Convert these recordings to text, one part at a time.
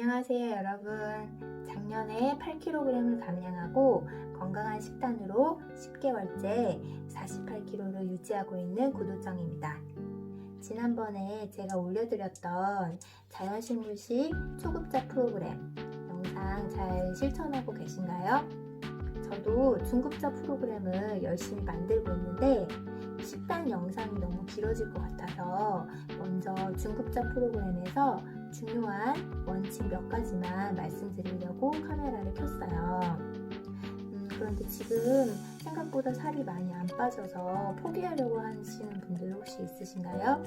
안녕하세요, 여러분. 작년에 8kg을 감량하고 건강한 식단으로 10개월째 48kg를 유지하고 있는 구도정입니다. 지난번에 제가 올려드렸던 자연식물식 초급자 프로그램 영상 잘 실천하고 계신가요? 저도 중급자 프로그램을 열심히 만들고 있는데 식단 영상이 너무 길어질 것 같아서 먼저 중급자 프로그램에서 중요한 원칙 몇 가지만 말씀드리려고 카메라를 켰어요. 음, 그런데 지금 생각보다 살이 많이 안 빠져서 포기하려고 하시는 분들 혹시 있으신가요?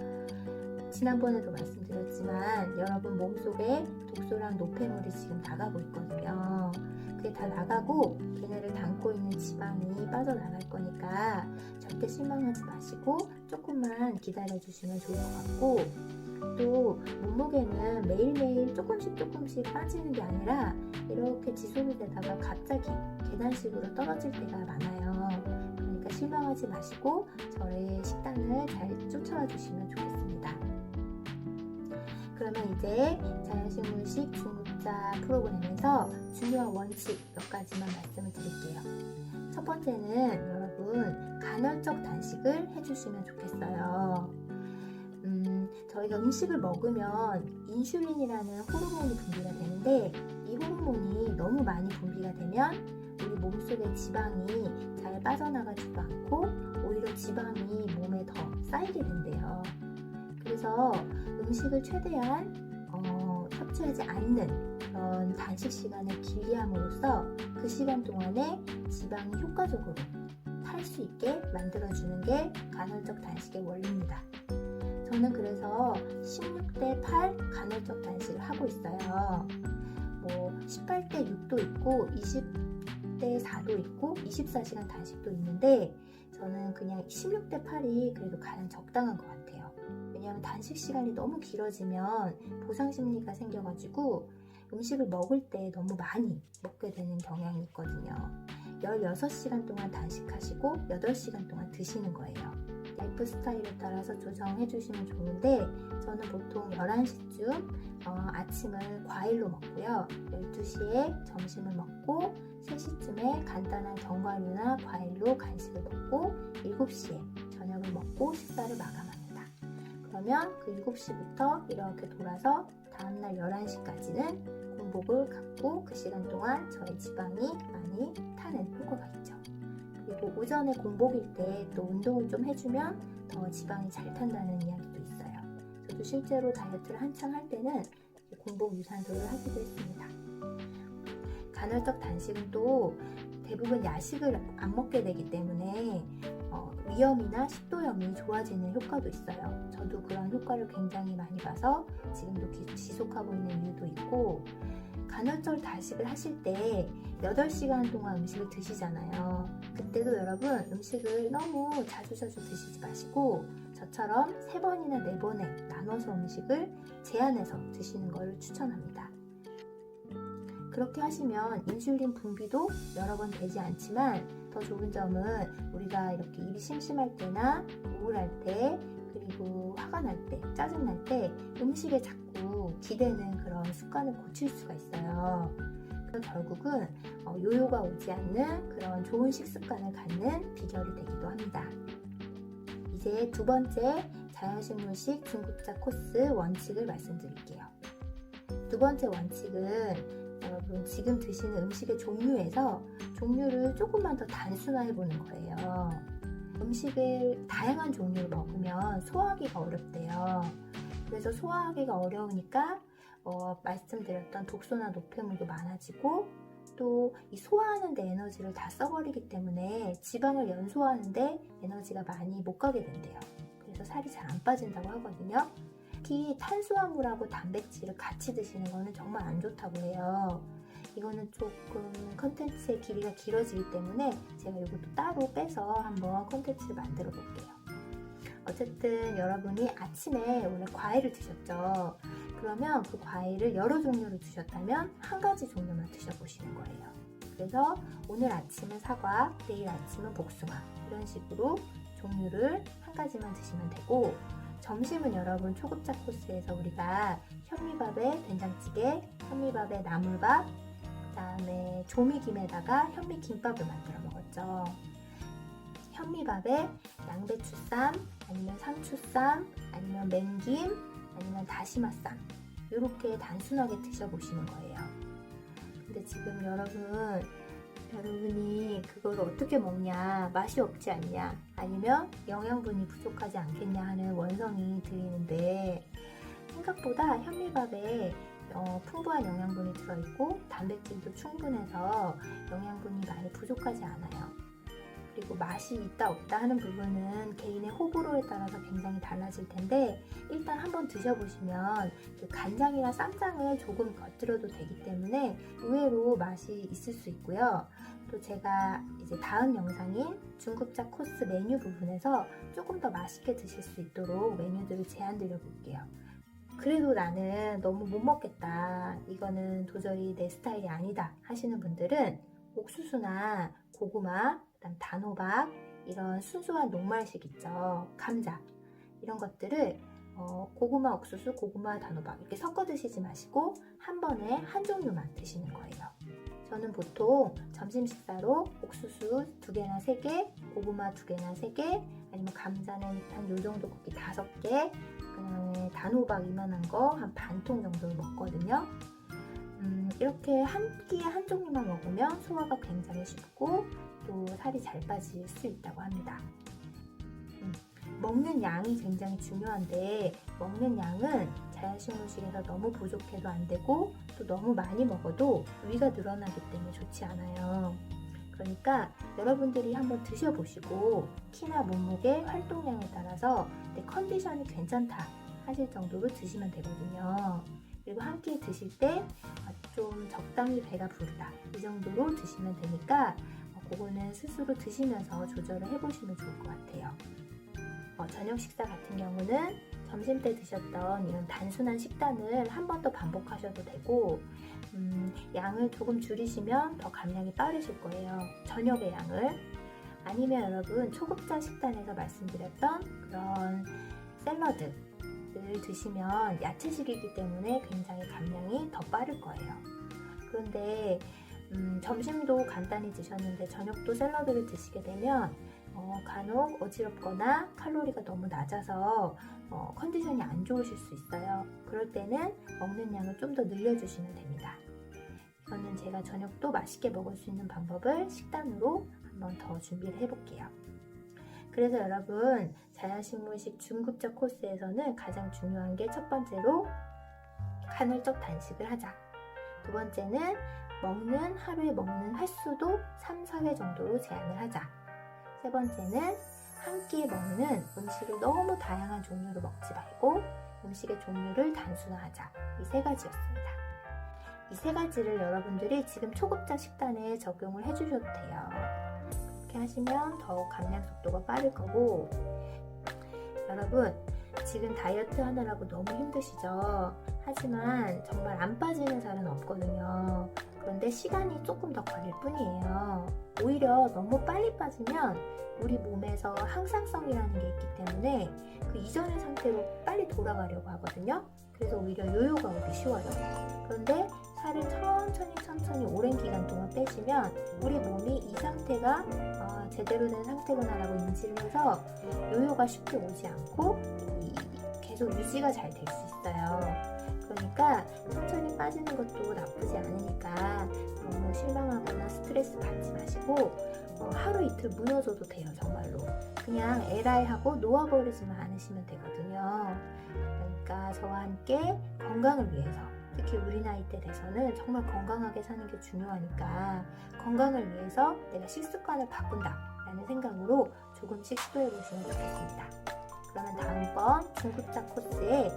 지난번에도 말씀드렸지만 여러분 몸속에 독소랑 노폐물이 지금 나가고 있거든요. 그게 다 나가고 걔네를 담고 있는 지방이 빠져나갈 거니까 절대 실망하지 마시고 조금만 기다려 주시면 좋을 것 같고 또 몸무게는 매일매일 조금씩 조금씩 빠지는 게 아니라 이렇게 지속이 되다가 갑자기 계단식으로 떨어질 때가 많아요. 그러니까 실망하지 마시고 저의 식단을 잘 쫓아와 주시면 좋겠습니다. 그러면 이제 자연식물식 중 급자 프로그램에서 중요한 원칙 몇 가지만 말씀을 드릴게요. 첫 번째는 여러분 간헐적 단식을 해주시면 좋겠어요. 음, 저희가 음식을 먹으면 인슐린이라는 호르몬이 분비가 되는데 이 호르몬이 너무 많이 분비가 되면 우리 몸속의 지방이 잘 빠져나가지도 않고 오히려 지방이 몸에 더 쌓이게 된대요. 그래서 음식을 최대한 어, 섭취하지 않는 그런 단식 시간을 길게 함으로써 그 시간 동안에 지방이 효과적으로 탈 수 있게 만들어주는 게 간헐적 단식의 원리입니다. 저는 그래서 16대 8 간헐적 단식을 하고 있어요. 뭐 18대 6도 있고 20대 4도 있고 24시간 단식도 있는데 저는 그냥 16대 8이 그래도 가장 적당한 것 같아요. 왜냐하면 단식 시간이 너무 길어지면 보상 심리가 생겨가지고 음식을 먹을 때 너무 많이 먹게 되는 경향이 있거든요. 16시간 동안 단식하시고 8시간 동안 드시는 거예요. 라이프 스타일에 따라서 조정해 주시면 좋은데 저는 보통 11시쯤 어, 아침을 과일로 먹고요. 12시에 점심을 먹고 3시쯤에 간단한 견과류나 과일로 간식을 먹고 7시에 저녁을 먹고 식사를 마감합니다. 그러면 그 7시부터 이렇게 돌아서 다음날 11시까지는 공복을 갖고 그 시간 동안 저의 지방이 많이 타는 효과가 있죠. 그리고 오전에 공복일 때 또 운동을 좀 해주면 더 지방이 잘 탄다는 이야기도 있어요. 저도 실제로 다이어트를 한창 할 때는 공복 유산소를 하기도 했습니다. 간헐적 단식은 또 대부분 야식을 안 먹게 되기 때문에 어, 위염이나 식도염이 좋아지는 효과도 있어요. 저도 그런 효과를 굉장히 많이 봐서 지금도 기- 지속하고 있는 이유도 있고 간헐적 단식을 하실 때 8시간 동안 음식을 드시잖아요. 그때도 여러분 음식을 너무 자주 자주 드시지 마시고 저처럼 3번이나 4번에 나눠서 음식을 제한해서 드시는 것을 추천합니다. 그렇게 하시면 인슐린 분비도 여러 번 되지 않지만 더 좋은 점은 우리가 이렇게 입이 심심할 때나 우울할 때 그리고 화가 날 때, 짜증 날 때 음식에 자꾸 기대는 그런 습관을 고칠 수가 있어요. 그럼 결국은 어, 요요가 오지 않는 그런 좋은 식습관을 갖는 비결이 되기도 합니다. 이제 두 번째 자연식물식 중급자 코스 원칙을 말씀드릴게요. 두 번째 원칙은 여러분 지금 드시는 음식의 종류에서 종류를 조금만 더 단순화해 보는 거예요. 음식을 다양한 종류를 먹으면 소화하기가 어렵대요. 그래서 소화하기가 어려우니까 어, 말씀드렸던 독소나 노폐물도 많아지고 또 이 소화하는 데 에너지를 다 써버리기 때문에 지방을 연소하는데 에너지가 많이 못 가게 된대요. 그래서 살이 잘 안 빠진다고 하거든요. 특히 탄수화물하고 단백질을 같이 드시는 거는 정말 안 좋다고 해요. 이거는 조금 컨텐츠의 길이가 길어지기 때문에 제가 이것도 따로 빼서 한번 컨텐츠를 만들어 볼게요. 어쨌든 여러분이 아침에 오늘 과일을 드셨죠. 그러면 그 과일을 여러 종류를 드셨다면 한 가지 종류만 드셔보시는 거예요. 그래서 오늘 아침은 사과, 내일 아침은 복숭아 이런 식으로 종류를 한 가지만 드시면 되고 점심은 여러분 초급자 코스에서 우리가 현미밥에 된장찌개, 현미밥에 나물밥, 그 다음에 조미김에다가 현미김밥을 만들어 먹었죠. 현미밥에 양배추쌈, 아니면 상추쌈, 아니면 맹김, 아니면 다시마쌈 이렇게 단순하게 드셔보시는 거예요. 근데 지금 여러분 여러분이 그걸 어떻게 먹냐 맛이 없지 않냐 아니면 영양분이 부족하지 않겠냐 하는 원성이 들리는데 생각보다 현미밥에 어, 풍부한 영양분이 들어있고 단백질도 충분해서 영양분이 많이 부족하지 않아요. 그리고 맛이 있다 없다 하는 부분은 개인의 호불호에 따라서 굉장히 달라질 텐데 일단 한번 드셔보시면 그 간장이나 쌈장을 조금 곁들여도 되기 때문에 의외로 맛이 있을 수 있고요. 또 제가 이제 다음 영상인 중급자 코스 메뉴 부분에서 조금 더 맛있게 드실 수 있도록 메뉴들을 제안 드려 볼게요. 그래도 나는 너무 못 먹겠다. 이거는 도저히 내 스타일이 아니다 하시는 분들은 옥수수나 고구마, 그다음 단호박 이런 순수한 녹말식 있죠. 감자 이런 것들을 어, 고구마 옥수수, 고구마 단호박 이렇게 섞어 드시지 마시고 한 번에 한 종류만 드시는 거예요. 저는 보통 점심 식사로 옥수수 두 개나 세 개, 고구마 두 개나 세 개, 아니면 감자는 한 요 정도 굵기 다섯 개, 그다음에 단호박 이만한 거 한 반 통 정도를 먹거든요. 음, 이렇게 한 끼에 한 종류만 먹으면 소화가 굉장히 쉽고 또 살이 잘 빠질 수 있다고 합니다. 음, 먹는 양이 굉장히 중요한데 먹는 양은 자연식물식에서 너무 부족해도 안 되고 또 너무 많이 먹어도 위가 늘어나기 때문에 좋지 않아요. 그러니까 여러분들이 한번 드셔보시고 키나 몸무게, 활동량에 따라서 내 컨디션이 괜찮다 하실 정도로 드시면 되거든요. 그리고 한 끼 드실 때 좀 적당히 배가 부르다 이 정도로 드시면 되니까 어, 그거는 스스로 드시면서 조절을 해보시면 좋을 것 같아요. 어, 저녁 식사 같은 경우는 점심 때 드셨던 이런 단순한 식단을 한 번 더 반복하셔도 되고 음, 양을 조금 줄이시면 더 감량이 빠르실 거예요. 저녁의 양을 아니면 여러분 초급자 식단에서 말씀드렸던 그런 샐러드 를 드시면 야채식이기 때문에 굉장히 감량이 더 빠를 거예요. 그런데 음, 점심도 간단히 드셨는데 저녁도 샐러드를 드시게 되면 어, 간혹 어지럽거나 칼로리가 너무 낮아서 어, 컨디션이 안 좋으실 수 있어요. 그럴 때는 먹는 양을 좀 더 늘려주시면 됩니다. 이거는 제가 저녁도 맛있게 먹을 수 있는 방법을 식단으로 한번 더 준비를 해볼게요. 그래서 여러분 자연식물식 중급자 코스에서는 가장 중요한 게 첫 번째로 간헐적 단식을 하자. 두 번째는 먹는 하루에 먹는 횟수도 3, 4회 정도로 제한을 하자. 세 번째는 한 끼에 먹는 음식을 너무 다양한 종류로 먹지 말고 음식의 종류를 단순화하자. 이 세 가지였습니다. 이 세 가지를 여러분들이 지금 초급자 식단에 적용을 해주셔도 돼요. 이렇게 하시면 더욱 감량 속도가 빠를 거고 여러분 지금 다이어트 하느라고 너무 힘드시죠? 하지만 정말 안 빠지는 살은 없거든요. 그런데 시간이 조금 더 걸릴 뿐이에요. 오히려 너무 빨리 빠지면 우리 몸에서 항상성이라는 게 있기 때문에 그 이전의 상태로 빨리 돌아가려고 하거든요. 그래서 오히려 요요가 오기 쉬워요. 그런데 살을 천천히 천천히 오랜 기간 동안 빼시면 우리 몸이 이 상태가 아, 제대로 된 상태구나라고 인지를 해서 요요가 쉽게 오지 않고 이- 계속 유지가 잘 될 수 있어요. 그러니까 천천히 빠지는 것도 나쁘지 않으니까 너무 실망하거나 스트레스 받지 마시고 어, 하루 이틀 무너져도 돼요 정말로 그냥 에라이 하고 놓아버리지만 않으시면 되거든요 그러니까 저와 함께 건강을 위해서 특히 우리 나이 때 돼서는 정말 건강하게 사는 게 중요하니까 건강을 위해서 내가 식습관을 바꾼다 라는 생각으로 조금씩 시도해 보시면 좋겠습니다 그러면 다음번 중급자 코스의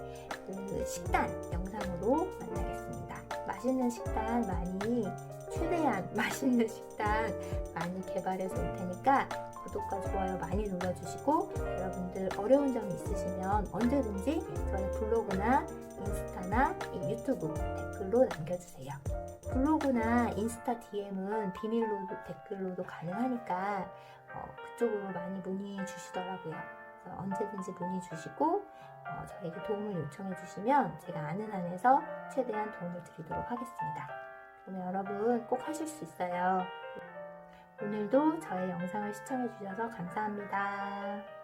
그 식단 영상으로 만나겠습니다. 맛있는 식단 많이 최대한 맛있는 식단 많이 개발해서 올 테니까 구독과 좋아요 많이 눌러주시고 여러분들 어려운 점이 있으시면 언제든지 저희 블로그나 인스타나 이 유튜브 댓글로 남겨주세요. 블로그나 인스타 DM은 비밀로도 댓글로도 가능하니까 어, 그쪽으로 많이 문의 주시더라고요. 그래서 언제든지 문의 주시고 어, 저에게 도움을 요청해 주시면 제가 아는 한에서 최대한 도움을 드리도록 하겠습니다. 그러면 여러분 꼭 하실 수 있어요. 오늘도 저의 영상을 시청해 주셔서 감사합니다.